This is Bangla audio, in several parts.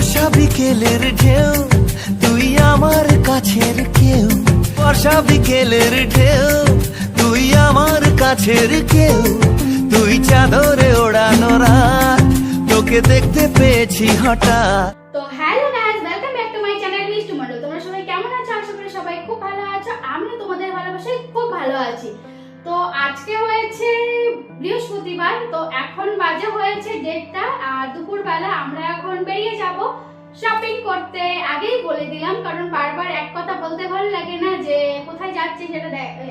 বর্ষা বিকেলের ঢেউ, তুই আমার কাছের কেউ। বর্ষা বিকেলের ঢেউ, তুই আমার কাছের কেউ। তুই চাদরে ওড়ানো রাত, তোকে দেখতে পেয়েছি হঠাৎ। তো তোমাদের ভালোবাসায় খুব ভালো আছি। আজকে হয়েছে বৃহস্পতিবার, তো এখন বাজে হয়েছে ডেটটা আর দুপুরবেলা আমরা এখন বেরিয়ে যাব শপিং করতে। আগেই বলে দিলাম, কারণ বারবার এক কথা বলতে ভালো লাগে না যে কোথায় যাচ্ছি সেটা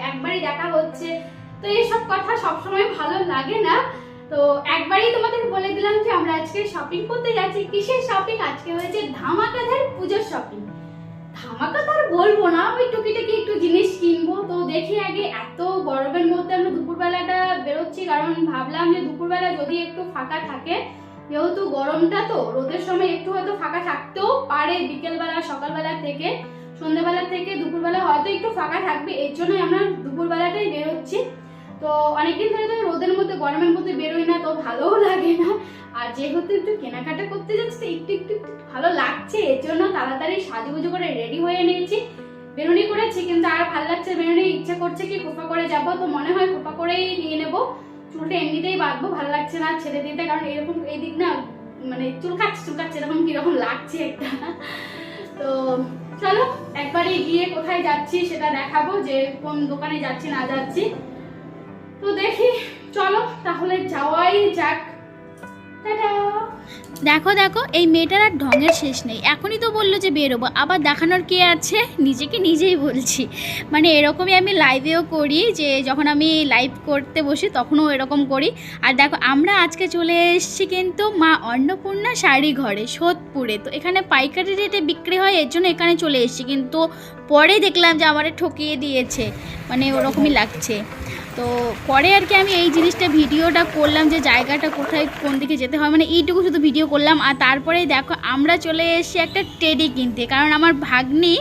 একবারই দেখা হচ্ছে। তো এইসব কথা সবসময় ভালো লাগে না। তো একবারই তোমাদের বলে দিলাম যে আমরা আজকে শপিং করতে যাচ্ছি। কিসের শপিং আজকে হয়েছে ধামাকাধার পুজোর শপিং ধামাকাধার বলব না, ওই টুকিটাকি একটু জিনিস কিনবো। তো দেখি আগে এত গরমের মধ্যে আমরা দুপুরবেলাটা বেরোচ্ছি, কারণ ভাবলাম যে দুপুরবেলা যদি একটু ফাঁকা থাকে, যেহেতু গরমটা তো, রোদের সময় একটু হয়তো ফাঁকা থাকতেও পারে বিকেলবেলা, সকালবেলা থেকে। সন্ধ্যাবেলা থেকে দুপুরবেলা হয়তো একটু ফাঁকা থাকবে, এর জন্যই আমরা দুপুরবেলাটাই বেরোচ্ছি। তো অনেকদিন ধরে তো রোদের মধ্যে, গরমের মধ্যে বেরোই না, তো ভালোও লাগে না। আর যেহেতু একটু কেনাকাটা করতে যাচ্ছি একটু একটু ভালো লাগছে, এর জন্য তাড়াতাড়ি সাজুগুজু করে রেডি হয়ে নিয়েছি। বেরুনি করেছি, কিন্তু আর ভালো লাগছে বেরুনি ইচ্ছা করছে কি খোপা করে যাব, তো মনে হয় খোপা করেই নিয়ে নেব। চুলটা এমনিতেই বাঁধবো, ভালো লাগছে না ছেড়ে দিতে, কারণ এরকম এই দিক না মানে চুলকাচ্ছে চুলকাচ্ছে, এরকম কীরকম লাগছে একটা। তো চলো একবারে গিয়ে কোথায় যাচ্ছি সেটা দেখাবো, যে কোন দোকানে যাচ্ছি, না যাচ্ছি। তো দেখি, চলো, তাহলে যাওয়াই যাক। দেখো দেখো, এই মেয়েটার আর ঢঙের শেষ নেই। এখনই তো বলল যে বেরোবো, আবার দেখানোর কে আছে? নিজেকে নিজেই বলছি। মানে এরকমই আমি লাইভেও করি যে যখন আমি লাইভ করতে বসি, তখনও এরকম করি। আর দেখো, আমরা আজকে চলে এসেছি কিন্তু মা অন্নপূর্ণা শাড়ি ঘরে, সোদপুরে। তো এখানে পাইকারি রেটে বিক্রি হয়, এর জন্য এখানে চলে এসেছি। কিন্তু পরে দেখলাম যে আমারে ঠকিয়ে দিয়েছে। মানে ওরকমই লাগছে। তো পরে আর কি আমি এই জিনিসটা ভিডিওটা করলাম যে জায়গাটা কোথায় কোন দিকে যেতে হয়। মানে এইটুকু শুধু ভিডিও করলাম। আর তারপরেই দেখো, আমরা চলে এসেছি একটা টেডি কিনতে। কারণ আমার ভাগ্নি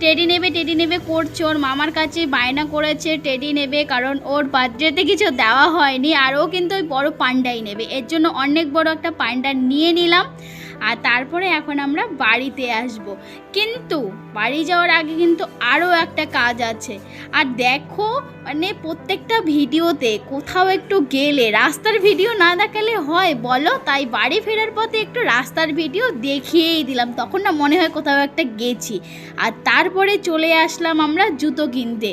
টেডি নেবে টেডি নেবে করছে। ওর মামার কাছে বায়না করেছে, টেডি নেবে। কারণ ওর বার্থডেতে কিছু দেওয়া হয়নি। আর ও কিন্তু ওই বড় পান্ডাই নেবে। এর জন্য অনেক বড় একটা পান্ডা নিয়ে নিলাম। আর তারপরে এখন আমরা বাড়িতে আসব। কিন্তু বাড়ি যাওয়ার আগে কিন্তু আরও একটা কাজ আছে। আর দেখো মানে প্রত্যেকটা ভিডিওতে কোথাও একটু গেলে রাস্তার ভিডিও না দেখালে হয়, বলো? তাই বাড়ি ফেরার পথে একটু রাস্তার ভিডিও দেখিয়েই দিলাম। তখন না মনে হয় কোথাও একটা গেছি। আর তারপরে চলে আসলাম আমরা জুতো কিনতে।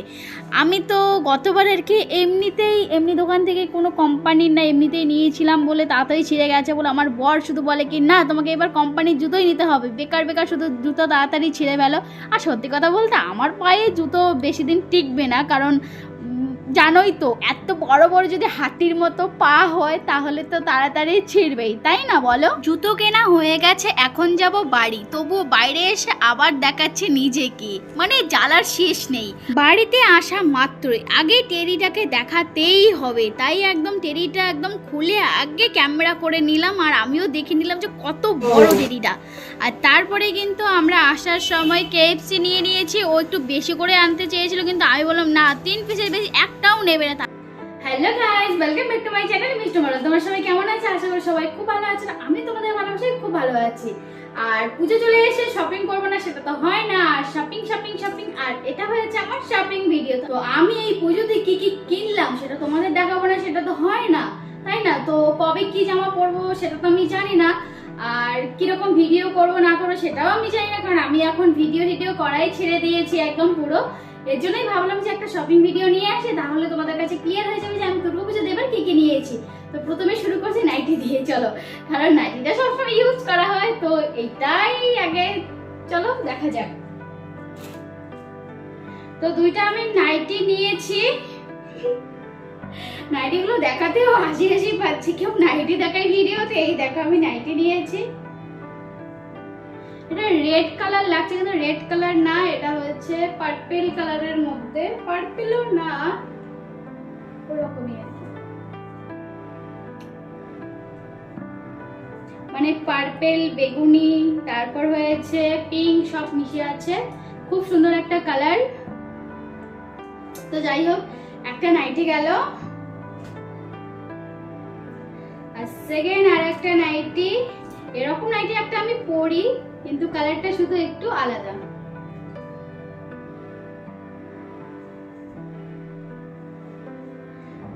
আমি তো গতবার আর কি এমনিতেই, এমনি দোকান থেকে কোনো কোম্পানির না এমনিতেই নিয়েছিলাম বলে তাড়াতাড়ি ছিঁড়ে গেছে বলে আমার বর শুধু বলে কি, না, তোমাকে এবার কোম্পানির জুতোই নিতে হবে। বেকার বেকার শুধু জুতো তাড়াতাড়ি ছিঁড়ে ফেলো। আর সত্যি কথা বলতে আমার পায়ে জুতো বেশি দিন টিকবে না কারণ জানোই তো, এত বড় বড় যদি হাতির মতো পা হয় তাহলে তো তাড়াতাড়ি ছিঁড়বেই, তাই না বলো? জুতো কেনা হয়ে গেছে, এখন যাব বাড়ি, তবুও বাইরে এসে আবার দেখাচ্ছে নিজেকে মানে জ্বালার শেষ নেই। বাড়িতে আসা মাত্রই, আগে টেরিটাকে দেখাতেই হবে, তাই একদম টেরিটা একদম খুলে আগে ক্যামেরা করে নিলাম, আর আমিও দেখে নিলাম যে কত বড় টেরিটা। আর তারপরে কিন্তু আমরা আসার সময় কেএফসি নিয়ে নিয়েছি, ও একটু বেশি করে আনতে চেয়েছিল, কিন্তু আমি বললাম, না, তিন পিসের বেশি একটাও নেবে না hello guys welcome back to my channel মিষ্টি মডেল তোমার সবাই কেমন আছে? আশা করি সবাই খুব ভালো আছেন। আমি তোমাদের ভালোবাসায় খুব ভালো আছি। আর পুজো চলে এসে শপিং করব না, সেটা তো হয় না। আর শপিং শপিং শপিং আর এটা হয়েছে আমার শপিং ভিডিও তো আমি এই পুজোতে কি কি কিনলাম, সেটা তোমাদের দেখাবো না, সেটা তো হয় না। তাই না? তো কবে কি জামা পরবো, সেটা তো আমি জানি না। আর কীরকম ভিডিও করব, না করব, সেটাও আমি জানি না। কারণ আমি এখন ভিডিও টিডিও করাই ছেড়ে দিয়েছি একদম পুরো। এর জন্যই ভাবলাম যে একটা শপিং ভিডিও নিয়ে আসি, তাহলে তোমাদের কাছে ক্লিয়ার হয়ে যাবে যে আমি দুর্গা পুজো দেবার কি কি নিয়েছি। তো প্রথমে শুরু করছি নাইটি দিয়ে, চলো। কারণ নাইটিটা সবসময় ইউজ করা হয়, তো এইটাই আগে, চলো, দেখা যাক। তো দুইটা আমি নাইটি নিয়েছি। নাইটিগুলো দেখাতেও হাসি হাসি পাচ্ছি, কেউ নাইটি দেখায় ভিডিওতে এই দেখো আমি নাইটি নিয়েছি। এটা রেড কালার লাগছে রেড কালার না, এটা হচ্ছে পার্পেল কালারের মধ্যে। পার্পেলও না, ওরকমই মানে পার্পেল বেগুনি, তারপর হয়েছে পিঙ্ক সব মিশে আছে। খুব সুন্দর একটা কালার তো যাই হোক, একটা নাইটি গেল। আর সেকেন্ড আর একটা নাইটি এরকম নাইটি একটা আমি পরি কিন্তু কালারটা শুধু একটু আলাদা।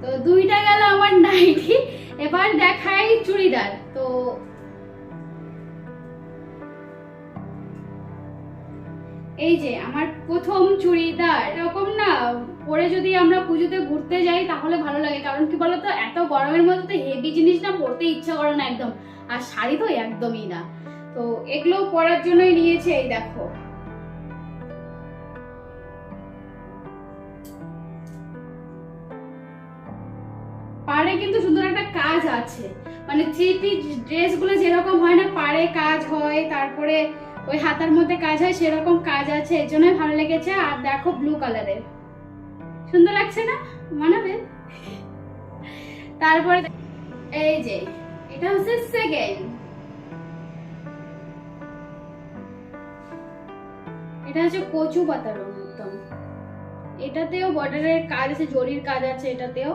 তো দুইটা গেল আমার নাইটি, এবার দেখাই চুড়িদার। তো এই যে আমার প্রথম চুড়িদার, এরকম না, পরে যদি আমরা পুজোতে ঘুরতে যাই তাহলে ভালো লাগে, কারণ কি বলতো, এত গরমের মধ্যে তো হেভি জিনিস না পরতে ইচ্ছা করে না একদম, আর শাড়ি তো একদমই না। তো এগুলো পরার জন্যই নিয়েছে এই দেখো। পাড়ে কিন্তু সুন্দর একটা কাজ আছে। মানে থ্রি পিস ড্রেসগুলো যেরকম হয় না, পাড়ে কাজ হয়, তারপরে ওই হাতার মধ্যে কাজ হয়, সেরকম কাজ আছে, এর জন্যই ভালো লেগেছে। আর দেখো ব্লু কালারের সুন্দর লাগছে না? মানাবে? তারপরে এই যে, এটা হচ্ছে সেকেন্ড এটা হচ্ছে কচু পাতার একদম এটাতেও বর্ডারের কাজ আছে, জরির কাজ আছে এটাতেও।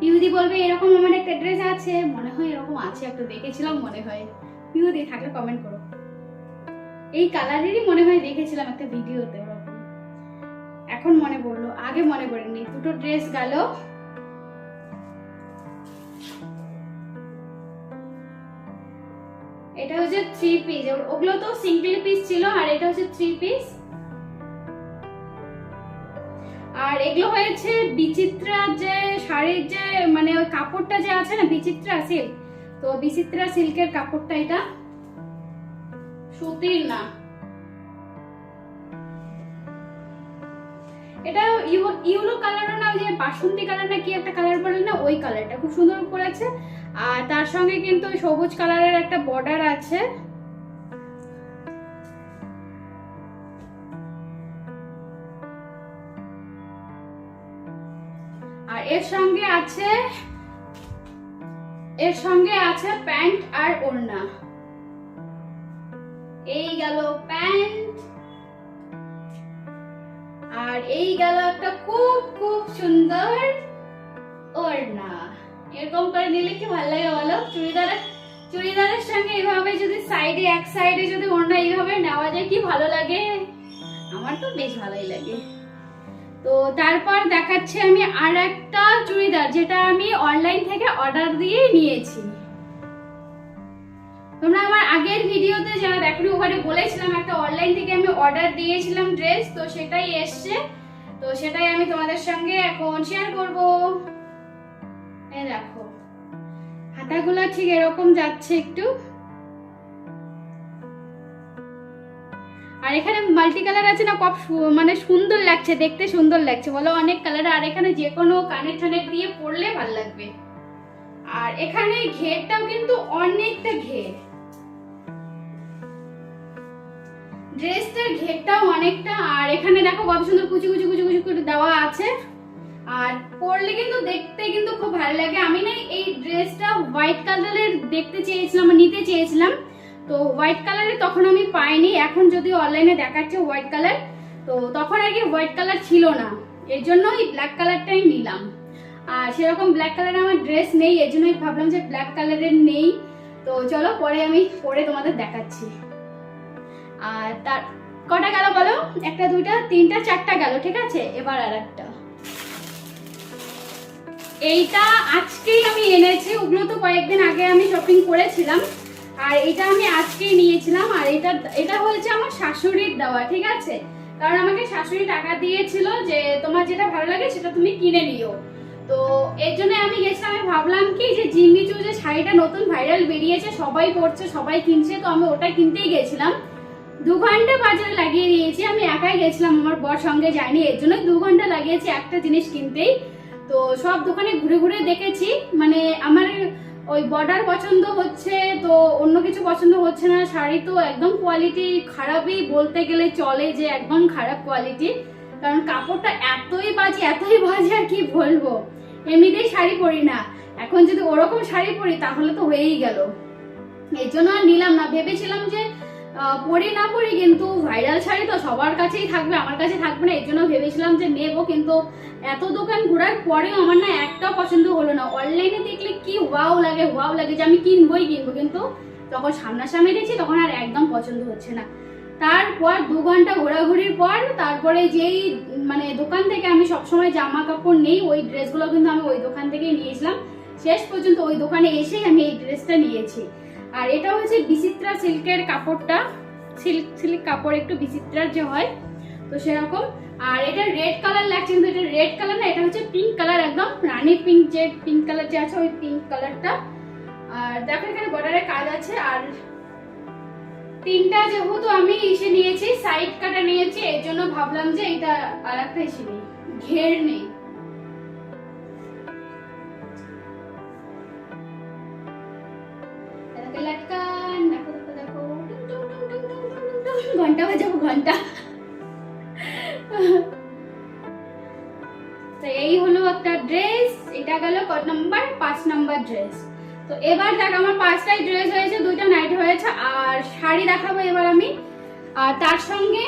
পিউদি বলবে, এরকম আমার একটা ড্রেস আছে। মনে হয় এরকম আছে, একটা দেখেছিলাম, মনে হয়। পিউদি, থাকলে কমেন্ট করো। এই কালারেরই মনে হয় দেখেছিলাম একটা ভিডিওতে। এখন মনে পড়ল, আগে মনে পড়েনি, দুটো ড্রেস গেল। এটা হচ্ছে থ্রি পিস ওগুলো তো সিঙ্গেল পিস ছিল, আর এটা হচ্ছে থ্রি পিস আর এগুলো হয়েছে বিচিত্রা যে শাড়ির যে মানে ওই কাপড়টা যে আছে না, বিচিত্রা সিল্ক তো বিচিত্রা সিল্কের কাপড়টা এটা। সুতির না। এটা ইউলো কালার না, ওই যে বাসন্তী কালার না কি একটা কালার বলে না, ওই কালারটা খুব সুন্দর করেছে। আর তার সঙ্গে কিন্তু সবুজ কালারের একটা বর্ডার আছে। আর এর সঙ্গে আছে, এর সঙ্গে আছে প্যান্ট আর ওড়না। এই গেল প্যান্ট। আর এই গেল একটা খুব খুব সুন্দর ওড়না। এরকম করে নিলে কি ভালো লাগে বলো? চুড়িদারের চুড়িদারের সঙ্গে এইভাবে যদি সাইডে এক সাইডে যদি ওড়না এইভাবে নেওয়া যায় কি ভালো লাগে? আমার তো বেশ ভালোই লাগে। তো তারপর দেখাচ্ছি আমি আর একটা চুড়িদার যেটা আমি অনলাইন থেকে অর্ডার দিয়ে নিয়েছি। তোমরা আমার আগের ভিডিওতে যারা দেখনি, ওখানে বলেছিলাম একটা অর্ডার দিয়েছিলাম ড্রেস তো সেটাই এসছে। তো সেটাই আমি তোমাদের সঙ্গে এখন শেয়ার করব। এই দেখো, হাতাগুলো ঠিক এরকম যাচ্ছে একটু। আর এখানে মাল্টি কালার আছে না, কপ মানে সুন্দর লাগছে, দেখতে সুন্দর লাগছে। বলো অনেক কালার আর এখানে যে কোনো কানের টানের দিয়ে পরলে ভালো লাগবে। আর এখানে ঘেরটাও কিন্তু অনেকটা ঘের। ড্রেসটার ঘেরটাও অনেকটা, আর এখানে দেখো কত সুন্দর কুচি কুচি কুচি কুচি করে দেওয়া আছে। আর পরলে কিন্তু দেখতে কিন্তু খুব ভালো লাগে। আমি না এই ড্রেসটা হোয়াইট কালারের দেখতে চেয়েছিলাম নিতে চেয়েছিলাম। তো হোয়াইট কালারে তখন আমি পাইনি। এখন যদি অনলাইনে দেখাচ্ছে হোয়াইট কালার, তো তখন আর কি হোয়াইট কালার ছিল না। এর জন্য এই ব্ল্যাক কালারটাই নিলাম। আর সেরকম ব্ল্যাক কালারের আমার ড্রেস নেই, এর জন্যই ভাবলাম যে ব্ল্যাক কালারের নেই। তো চলো পরে আমি পরে তোমাদের দেখাচ্ছি। আর তার কটা গেল বলো? একটা, দুইটা, তিনটা, চারটা গেল, ঠিক আছে? এবার আর একটা এইটা আজকেই আমি এনেছি, ওগুলো তো কয়েকদিন আগে আমি শপিং করেছিলাম। আর এটা আমি আজকেই নিয়েছিলাম, আর এটা এটা হয়েছে আমার শাশুড়ির দেওয়া, ঠিক আছে? কারণ আমাকে শাশুড়ি টাকা দিয়েছিল যে তোমার যেটা ভালো লাগে সেটা তুমি কিনে নিও। তো এর জন্য আমি গেছিলাম, আমি ভাবলাম কি যে জিম্মিচু যে শাড়িটা নতুন ভাইরাল বেরিয়েছে, সবাই পরছে, সবাই কিনছে, তো আমি ওটা কিনতেই গেছিলাম। দু ঘণ্টা বাজারে লাগিয়ে দিয়েছি, আমি একাই গেছিলাম, আমার বর সঙ্গে যাইনি এর জন্য দু ঘণ্টা লাগিয়েছি একটা জিনিস কিনতেই। তো সব দোকানে ঘুরে ঘুরে দেখেছি মানে আমার ওই বর্ডার পছন্দ হচ্ছে, তো অন্য কিছু পছন্দ হচ্ছে না, শাড়ি তো একদম কোয়ালিটি খারাপই, বলতে গেলে চলে যে একদম খারাপ কোয়ালিটি কারণ কাপড়টা এতই বাজে এতই বাজে আর কি বলব। এমনিতেই শাড়ি পরি না, এখন যদি ওরকম শাড়ি পরি, তাহলে তো হয়েই গেল। এই জন্য আর নিলাম না, ভেবেছিলাম যে পরি না পরি কিন্তু ভাইরাল শাড়ি তো সবার কাছেই থাকবে, আমার কাছে থাকবে না, এর জন্য ভেবেছিলাম যে নেব কিন্তু এত দোকান ঘোরার পরেও আমার না একটাও পছন্দ হলো না। অনলাইনে দেখলে কি ওয়াও লাগে ওয়াও লাগে যে আমি কিনবই কিনবো, কিন্তু যখন সামনাসামনি দেখছি তখন আর একদম পছন্দ হচ্ছে না। তারপর দু ঘণ্টা ঘোরাঘুরির পর তারপরে যেই মানে দোকান থেকে আমি সবসময় জামা কাপড় নেই, ওই ড্রেসগুলো কিন্তু আমি ওই দোকান থেকেই নিয়েছিলাম। শেষ পর্যন্ত ওই দোকানে এসেই আমি এই ড্রেসটা নিয়েছি। আর এটা হচ্ছে বিচিত্রা সিল্কের কাপড়টা। সিল্ক সিল্ক কাপড় একটু বিচিত্রার যে হয়, তো সেরকম। আর এটা রেড কালার লাগছে, কিন্তু এটা রেড কালার না, এটা হচ্ছে পিঙ্ক কালার একদম। রানি পিঙ্ক যে পিঙ্ক কালার যে আছে, ওই পিঙ্ক কালারটা আর দেখো এখানে বর্ডারে কাজ আছে, আর তিনটা যেহেতু আমি এসে নিয়েছি সাইড কাটা নিয়েছি, এর জন্য ভাবলাম যে এটা আর একটা এসে নিই। ঘের নেই। ঘণ্টা বাজাবো ঘণ্টা। তো এই হলো একটা ড্রেস এটা গেল কত নাম্বার পাঁচ নাম্বার ড্রেস তো এবার দেখ, আমার পাঁচটাই ড্রেস হয়েছে, দুইটা নাইট হয়েছে, আর শাড়ি দেখাবো এবার আমি। আর তার সঙ্গে,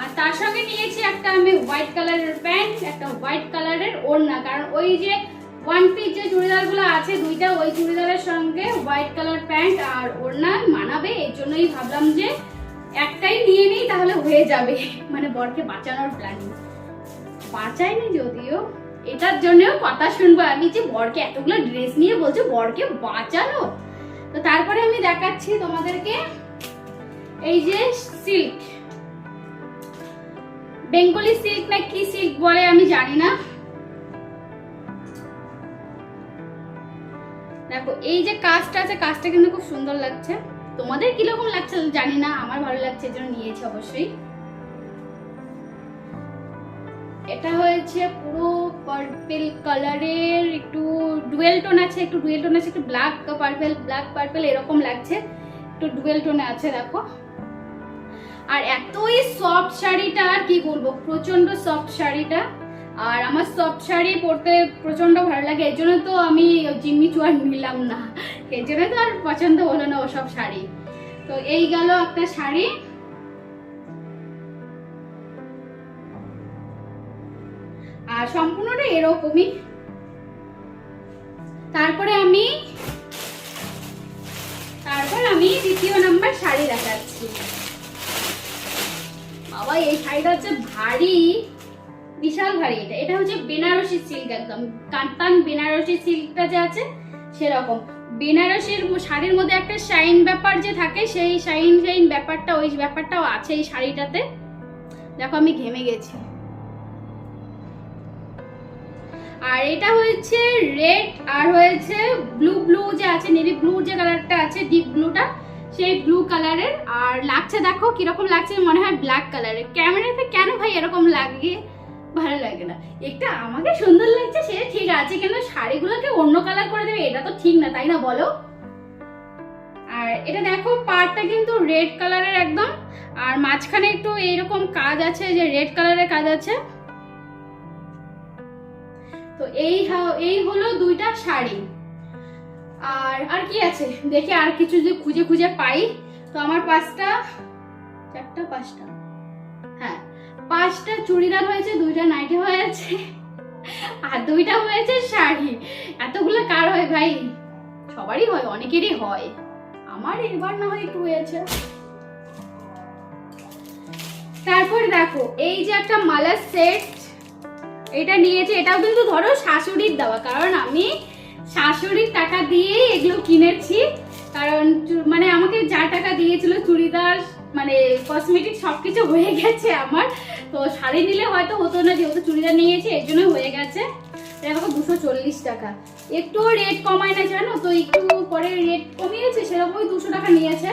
আর তার সঙ্গে নিয়েছি একটা আমি হোয়াইট কালারের প্যান্ট একটা হোয়াইট কালারের ওড়না। কারণ ওই যে ওয়ান পিস যে চুড়িদারগুলো আছে, দুইটা ওই চুড়িদারের সঙ্গে হোয়াইট কালার প্যান্ট আর ওড়না মানাবে, এর জন্যই ভাবলাম যে একটাই নিয়ে নিই, তাহলে হয়ে যাবে। মানে বরকে বাঁচানোর প্ল্যানিং বাঁচায়নি যদিও, এটার জন্যও কথা শুনব আমি যে বরকে এতগুলো ড্রেস নিয়ে বলছে, বরকে বাঁচানো তো তারপরে আমি দেখাচ্ছি তোমাদেরকে এই যে সিল্ক বেঙ্গলি সিল্ক না কি সিল্ক বলে আমি জানি না। দেখো, এই যে কাজটা আছে, কাজটা কিন্তু খুব সুন্দর লাগছে। তোমাদের কীরকম লাগছে জানি না, আমার ভালো লাগছে এজন্য নিয়েছি অবশ্যই। এটা হয়েছে পুরো পার্পেল কালারের একটু ডুয়েল টোন আছে, একটু ডুয়েল টোন আছে, একটু ব্ল্যাক পার্পেল ব্ল্যাক পার্পেল এরকম লাগছে। একটু ডুয়েল টোনে আছে, দেখো। আর এতই সফট শাড়িটা, আর কি বলব প্রচণ্ড সফট শাড়িটা। আর আমার সফট শাড়ি পরতে প্রচণ্ড ভালো লাগে। এর জন্য তো আমি জিম্মি চুয়ার নিলাম না। এর জন্য তো আর পছন্দ হলো না ওসব শাড়ি। তো এই গেল একটা শাড়ি। আর সম্পূর্ণটা এরকমই। তারপরে আমি, তারপর আমি দ্বিতীয় নাম্বার শাড়ি দেখাচ্ছি। বাবা, এই শাড়িটা হচ্ছে ভারী। বিশাল ভারী এটা এটা হচ্ছে বেনারসি সিল্ক একদম। কাতান বেনারসি সিল্কটা যে আছে, সেরকম। বেনারসির শাড়ির মধ্যে একটা শাইন ব্যাপার যে থাকে, সেই শাইন শাইন ব্যাপারটা, ওই ব্যাপারটাও আছে এই শাড়িটাতে। দেখো আমি ঘেমে গেছি। আর এটা হচ্ছে রেড আর হয়েছে ব্লু ব্লু যে আছে নেভি ব্লু যে কালারটা আছে ডিপ ব্লুটা সেই ব্লু কালারের আর লাগছে, দেখো কীরকম লাগছে, মনে হয় ব্ল্যাক কালারের ক্যামেরাতে কেন ভাই এরকম লাগে? ভালো লাগে না। একটা আমাকে সুন্দর লাগছে, সে ঠিক আছে, কিন্তু শাড়িগুলোকে অন্য কালার করে দেবে, এটা তো ঠিক না, তাই না বলো? আর এটা দেখো, পাড়টা কিন্তু রেড কালারের একদম। আর মাঝখানে একটু এইরকম কাজ আছে, যে রেড কালারের কাজ আছে। তো এই এই হলো দুইটা শাড়ি। আর আর কি আছে? দেখি আর কিছু যদি খুঁজে খুঁজে পাই। তো আমার পাঁচটা, চারটা, পাঁচটা। পাঁচটা চুড়িদার হয়েছে, দুইটা নাইটি হয়েছে, আর দুইটা হয়েছে শাড়ি। এতগুলো কার হয় ভাই? সবারই হয়, অনেকেরই হয়। আমার এবার না হয় একটু হয়েছে। তারপর দেখো, এই যে একটা মালার সেট, এটা নিয়েছে। এটাও কিন্তু ধরো শাশুড়ির দেওয়া, কারণ আমি শাশুড়ির টাকা দিয়ে এগুলো কিনেছি। কারণ মানে আমাকে যা টাকা দিয়েছিল চুড়িদার মানে কসমেটিক সবকিছু হয়ে গেছে আমার। তো শাড়ি নিলে হয়তো হতো না, যেহেতু চুড়িদার নিয়েছি, এর জন্য হয়ে গেছে। দেখো দুশো চল্লিশ টাকা। একটু রেট কমায় না জানো? তো একটু পরে রেট কমিয়েছে, সেরকমই দুশো টাকা নিয়েছে।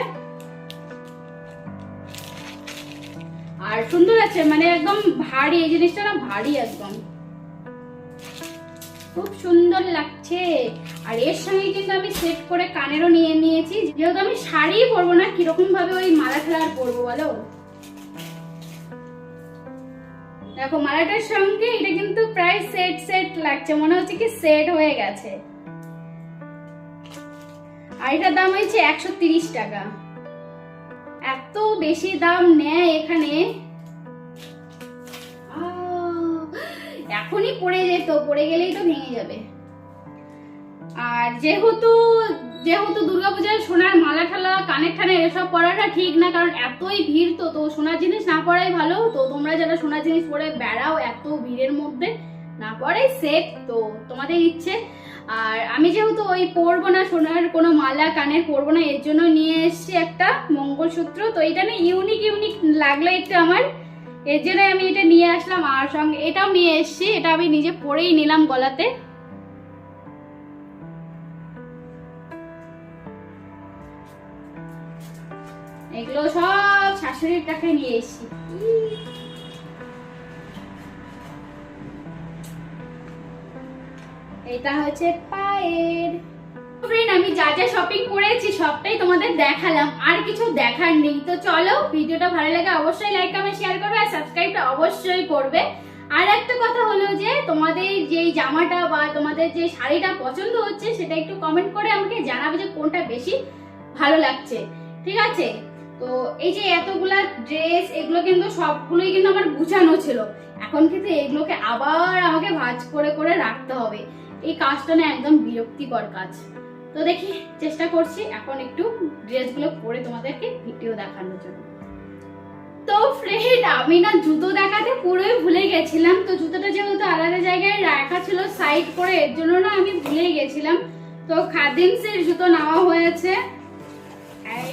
আর সুন্দর আছে মানে একদম ভারী, এই জিনিসটা না ভারী একদম। খুব সুন্দর লাগছে। আর এর সঙ্গে কিন্তু আমি সেট করে কানেরও নিয়ে নিয়েছি। যেহেতু আমি শাড়ি পরবো না কীরকম ভাবে ওই মালা আর পরবো বলো? দেখো, মালাটার সঙ্গে এটা কিন্তু প্রায় সেট সেট লাগছে। মনে হচ্ছে কি সেট হয়ে গেছে। আর এটার দাম হয়েছে একশো টাকা। এত বেশি দাম নেয় এখানে। এখনই পড়ে যেত পড়ে গেলেই তো ভেঙে যাবে। আর যেহেতু যেহেতু দুর্গাপূজায় সোনার মালা ঠালা, কানের ঠানে এসব পরাটা ঠিক না, কারণ এতই ভিড় তো তো সোনার জিনিস না পরাই ভালো। তো তোমরা যারা সোনার জিনিস পরে বেড়াও এত ভিড়ের মধ্যে, না পরাই সেট তো, তোমাদের ইচ্ছে। আর আমি যেহেতু ওই পরবো না সোনার কোনো মালা, কানের পরবো না, এর জন্য নিয়ে এসেছি একটা মঙ্গলসূত্র। তো এটা না ইউনিক ইউনিক লাগল একটু আমার। এর জন্য আমি এটা নিয়ে আসলাম আর সঙ্গে এটাও নিয়ে এসেছি, এটা আমি নিজে পরেই নিলাম গলাতে। এগুলো সব শাশুড়ির টাকায় নিয়ে এসেছি। এটা হচ্ছে পায়ের ফ্রেন্ড আমি যা যা শপিং করেছি, সবটাই তোমাদের দেখালাম। আর কিছু দেখার নেই। তো চলো, ভিডিওটা ভালো লাগে অবশ্যই লাইক কমেন্ট শেয়ার করবে আর সাবস্ক্রাইবটা অবশ্যই করবে। আর একটা কথা হলো যে, তোমাদের যেই জামাটা বা তোমাদের যে শাড়িটা পছন্দ হচ্ছে, সেটা একটু কমেন্ট করে আমাকে জানাবে যে কোনটা বেশি ভালো লাগছে। ঠিক আছে? তো এই যে এতগুলা ড্রেস এগুলো কিন্তু সবগুলোই কিন্তু আমার গুছানো ছিল। এখন কিন্তু এগুলোকে আবার আমাকে ভাঁজ করে করে রাখতে হবে। এই কাজটা না একদম বিরক্তিকর কাজ। তো দেখি, চেষ্টা করছি এখন একটু ড্রেসগুলো পরে তোমাদেরকে ভিডিও দেখানোর জন্য। তো ফ্রেন্ড আমি না জুতো দেখাতে পুরোই ভুলে গেছিলাম। তো জুতোটা যেহেতু আলাদা জায়গায় রাখা ছিল সাইড করে, এর জন্য না আমি ভুলে গেছিলাম। তো খাদিমসের জুতো নেওয়া হয়েছে। এই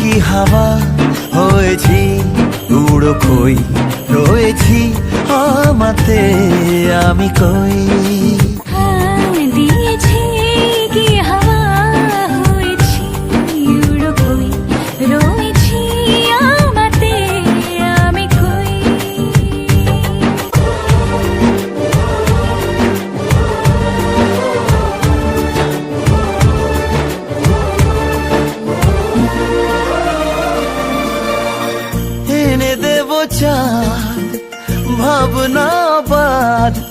কি হাওয়া হয়েছি? উড়ো কই? রয়েছি আমাতে আমি কই?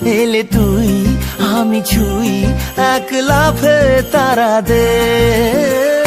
এলে তুই আমি ছুই এক লাফে তারা দে।